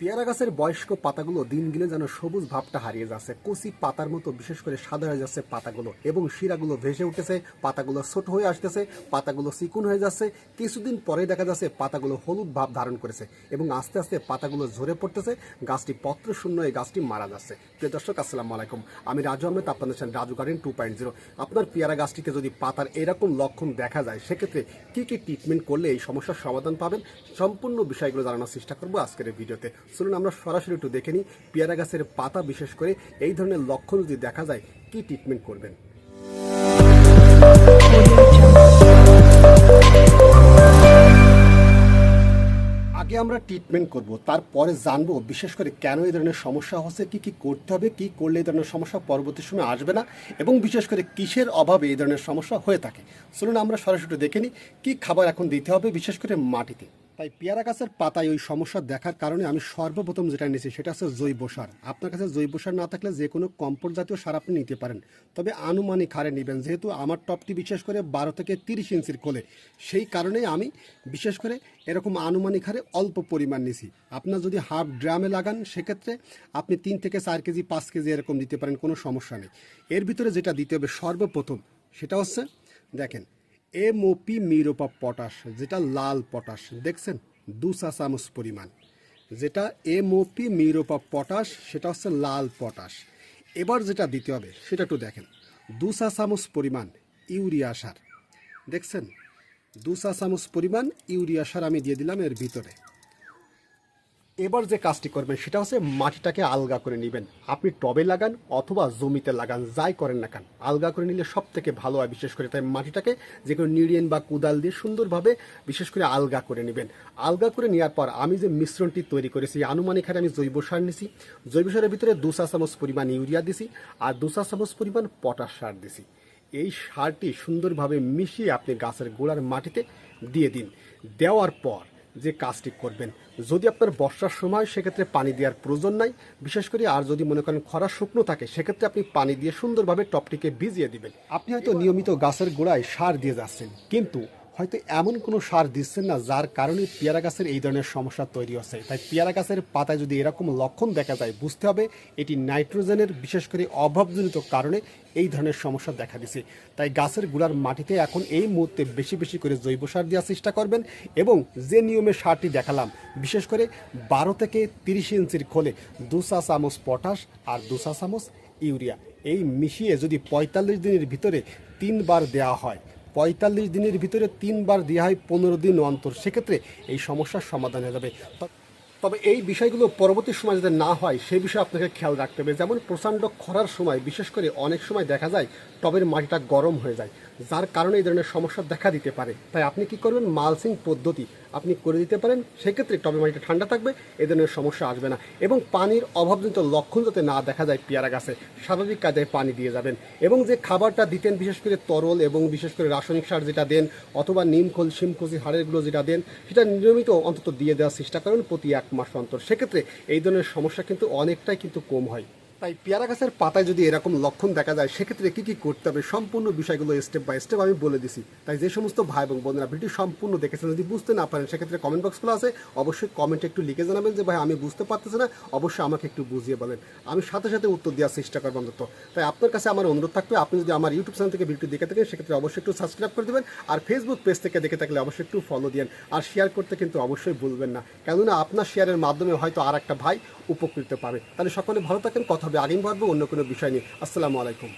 পেয়ারা গাছের বয়স্ক পাতাগুলো দিন দিনে যেন সবুজ ভাবটা হারিয়ে যাচ্ছে। কচি পাতার মতো, বিশেষ করে সাদা হয়ে যাচ্ছে পাতাগুলো এবং শিরাগুলো ভেসে উঠেছে, পাতাগুলো ছোট হয়ে আসতেছে, পাতাগুলো চিকুন হয়ে যাচ্ছে। কিছুদিন পরে দেখা যাচ্ছে পাতাগুলো হলুদ ভাব ধারণ করেছে এবং আস্তে আস্তে পাতাগুলো ঝরে পড়তেছে, গাছটি পত্র শূন্য এই গাছটি মারা যাচ্ছে। প্রিয় দর্শক, আসসালামু আলাইকুম। আমি রাজু আহমেদ আপনাদের সাথে Raju garden two point zero. আপনার পেয়ারা গাছটিতে যদি পাতার এরকম লক্ষণ দেখা যায়, সেক্ষেত্রে কী কী ট্রিটমেন্ট করলে এই সমস্যার সমাধান পাবেন? সম্পূর্ণ বিষয়গুলো জানানোর চেষ্টা করব আজকের ভিডিওতে। চলুন আমরা সরাসরি একটু দেখে নিই পেয়ারা গাছের পাতা, বিশেষ করে এই ধরনের লক্ষণ যদি দেখা যায়, কি ট্রিটমেন্ট করবেন? আগে আমরা ট্রিটমেন্ট করব, তারপরে জানব, বিশেষ করে কেন এই ধরনের সমস্যা হচ্ছে, কি কি করতে হবে, কি করলে এই ধরনের সমস্যা পরবর্তী সময় আসবে না, এবং বিশেষ করে কিসের অভাবে এই ধরনের সমস্যা হয়ে থাকে। চলুন আমরা সরাসরি দেখে নিই, কী খাবার এখন দিতে হবে, বিশেষ করে মাটিতে? তাই পেয়ারা গাছের পাতায় ওই সমস্যা দেখার কারণে আমি সর্বপ্রথম যেটা নিয়েছি, সেটা হচ্ছে জৈব সার। আপনার কাছে জৈব সার না থাকলে যে কোনো কম্পোস্ট জাতীয় সার আপনি নিতে পারেন। তবে আনুমানিক হারে নেবেন। যেহেতু আমার টপটি বিশেষ করে বারো থেকে তিরিশ ইঞ্চির কোলে, সেই কারণেই আমি বিশেষ করে এরকম আনুমানিক হারে অল্প পরিমাণ নিছি আপনার যদি হাফ ড্রামে লাগান, সেক্ষেত্রে আপনি তিন থেকে চার কেজি, পাঁচ কেজি এরকম দিতে পারেন, কোনো সমস্যা নেই। এর ভিতরে যেটা দিতে হবে সর্বপ্রথম, সেটা হচ্ছে, দেখেন এমওপি মিরোপা পটাশ যেটা লাল পটাশ দেখছেন? দু চা চামচ পরিমাণ যেটা এমওপি মিরোপা পটাশ সেটা হচ্ছে লাল পটাশ এবার যেটা দিতে হবে, সেটা একটু দেখেন। দু চা চামচ পরিমাণ, ইউরিয়া সার। দেখছেন? দু চা চামচ পরিমাণ, ইউরিয়া সার আমি দিয়ে দিলাম এর ভিতরে। এবার যে কাজটি করবেন সেটা হচ্ছে মাটিটাকে আলগা করে নেবেন। আপনি টবে লাগান অথবা জমিতে লাগান, যাই করেন না কেন। আলগা করে নিলে সব থেকে ভালো হয় বিশেষ করে। তাই মাটিটাকে যে কোনো নিড়িয়েন বা কোদাল দিয়ে সুন্দরভাবে বিশেষ করে আলগা করে নেবেন। আলগা করে নেওয়ার পর আমি যে মিশ্রণটি তৈরি করেছি আনুমানিক হারে আমি জৈব সার নিছি। জৈব সারের ভিতরে দু চা চামচ পরিমাণ ইউরিয়া দিছি আর দু চা চামচ পরিমাণ পটাশ সার দিছি। এই সারটি সুন্দরভাবে মিশিয়ে আপনি গাছের গোড়ার মাটিতে দিয়ে দিন। দেওয়ার পর যে কাজটি করবেন। যদি আপনার বর্ষার সময় সেক্ষেত্রে পানি দেওয়ার প্রয়োজন নাই, বিশেষ করে আর যদি মনে করেন খরা শুকনো থাকে, সেক্ষেত্রে আপনি পানি দিয়ে সুন্দরভাবে টপটিকে ভিজিয়ে দিবেন। আপনি হয়তো নিয়মিত গাছের গোড়ায় সার দিয়ে যাচ্ছেন, কিন্তু হয়তো এমন কোনো সার দিচ্ছেন না যার কারণে পেয়ারা গাছের এই ধরনের সমস্যা তৈরি হচ্ছে। তাই পেয়ারা গাছের পাতায় যদি এরকম লক্ষণ দেখা যায়, বুঝতে হবে এটি নাইট্রোজেনের বিশেষ করে অভাবজনিত কারণে এই ধরনের সমস্যা দেখা দিছে তাই গাছের গুড়ার মাটিতে এখন এই মুহূর্তে বেশি বেশি করে জৈব সার দেওয়ার চেষ্টা করবেন এবং যে নিয়মে সারটি দেখালাম, বিশেষ করে বারো থেকে তিরিশ ইঞ্চির খোলে দু চা চামচ পটাশ আর দু চা চামচ ইউরিয়া। এই মিশিয়ে যদি পঁয়তাল্লিশ দিনের ভিতরে তিনবার দেওয়া হয় পঁয়তাল্লিশ দিনের ভিতরে তিনবার দেওয়া হয় পনেরো দিন অন্তর। সেক্ষেত্রে এই সমস্যার সমাধান হয়ে যাবে। তবে এই বিষয়গুলো পরবর্তী সময় যাতে না হয় সেই বিষয়ে আপনাকে খেয়াল রাখতে হবে। যেমন প্রচণ্ড খরার সময়, বিশেষ করে অনেক সময় দেখা যায় টবের মাটিটা গরম হয়ে যায়, যার কারণে এই ধরনের সমস্যা দেখা দিতে পারে। তাই আপনি কি করবেন? মালসিং পদ্ধতি আপনি করে দিতে পারেন, সেক্ষেত্রে টবে মাটিটা ঠান্ডা থাকবে, এ ধরনের সমস্যা আসবে না। এবং পানির অভাবজনিত লক্ষণ যাতে না দেখা যায় পেয়ারা গাছে, স্বাভাবিক কাজে পানি দিয়ে যাবেন। এবং যে খাবারটা দিতেন, বিশেষ করে তরল এবং বিশেষ করে রাসায়নিক সার যেটা দেন, অথবা নিমখোল শিমখোসি হাড়েরগুলো যেটা দেন, সেটা নিয়মিত অন্তত দিয়ে দেওয়ার চেষ্টা করেন প্রতি এক মাস অন্তর। সেক্ষেত্রে এই ধরনের সমস্যা কিন্তু অনেকটাই কিন্তু কম হয়। তাই পেয়ারা গাছের পাতায় যদি এরকম লক্ষণ দেখা যায়, সেক্ষেত্রে কি কি করতে হবে? সম্পূর্ণ বিষয়গুলো স্টেপ বাই স্টেপ আমি বলে দিছি। তাই যে সমস্ত ভাই এবং বোনেরা ভিডিও সম্পূর্ণ দেখেছেন, যদি বুঝতে না পারেন, সেক্ষেত্রে কমেন্ট বক্সগুলো আছে। অবশ্যই কমেন্টে একটু লিখে জানাবেন যে, ভাই, আমি বুঝতে পারতেছি না। অবশ্যই আমাকে একটু বুঝিয়ে বলেন। আমি সাথে সাথে উত্তর দেওয়ার চেষ্টা করব অন্তত। তাই আপনার কাছে আমার অনুরোধ থাকবে, আপনি যদি আমার ইউটিউব চ্যানেল থেকে ভিডিও দেখে থাকেন, সেক্ষেত্রে অবশ্যই একটু সাবস্ক্রাইব করে দেবেন আর ফেসবুক পেজ থেকে দেখে থাকলে অবশ্যই একটু ফলো দিন আর শেয়ার করতে কিন্তু অবশ্যই ভুলবেন না। কেননা আপনার শেয়ারের মাধ্যমে হয়তো আর একটা ভাই উপকৃত পাবে। তাহলে সকলে ভালো থাকেন, কথা হবে আগামী পর্ব অন্য কোনো বিষয় নিয়ে। আসসালামু আলাইকুম।